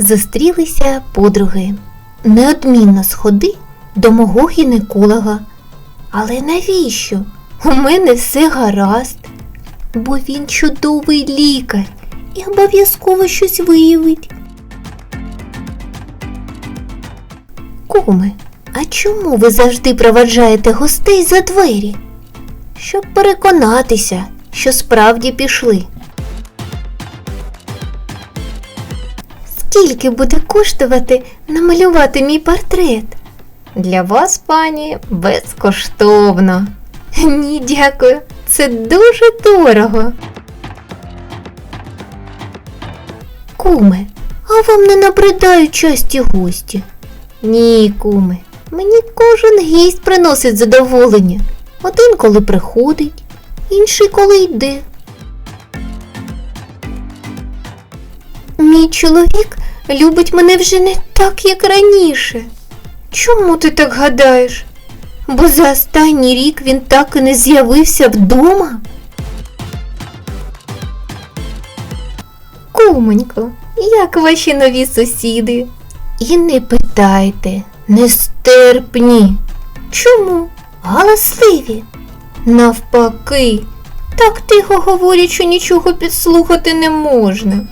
Зустрілися подруги. Неодмінно сходи до мого гінеколога. Але навіщо? У мене все гаразд, бо він чудовий лікар і обов'язково щось виявить. Куми, а чому ви завжди проваджаєте гостей за двері? Щоб переконатися, що справді пішли. Скільки буде коштувати намалювати мій портрет? Для вас, пані, безкоштовно. Ні, дякую. Це дуже дорого. Куме, а вам не набридають часті гості? Ні, куме, мені кожен гість приносить задоволення. Один коли приходить, інший коли йде. Мій чоловік любить мене вже не так, як раніше. Чому ти так гадаєш? Бо за останній рік він так і не з'явився вдома. Кумонько, як ваші нові сусіди? І не питайте, нестерпні. Чому? Галасливі. Навпаки, так тихо говорять, що нічого підслухати не можна.